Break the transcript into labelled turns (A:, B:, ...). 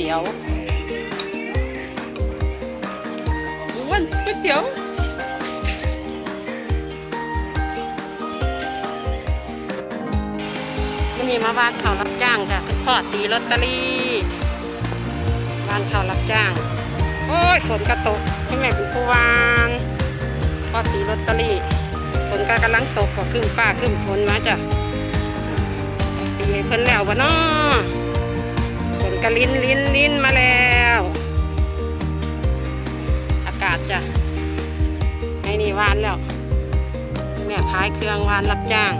A: ตี๋ยวอ้วนก๋วยเตี๋ยววันนี้มาบ้านเขารับจ้างจ้ะทอดตีลอตเตอรี่บ้านเขารับจ้าง โอ้ยฝนกระตกให้แม่เป็นผู้วานทอดตีลอตเตอรี่ฝนก็กำลังตกก็ขึ้นฟ้าขึ้นฝนมาจ้ะตีให้เพิ่นแล้ววะเนาะ ก็ลิ้นลิ้นลิ้นมาแล้ว อากาศจ้ะให้นี่วานแล้วแม่พายเครื่องวานรับจ้าง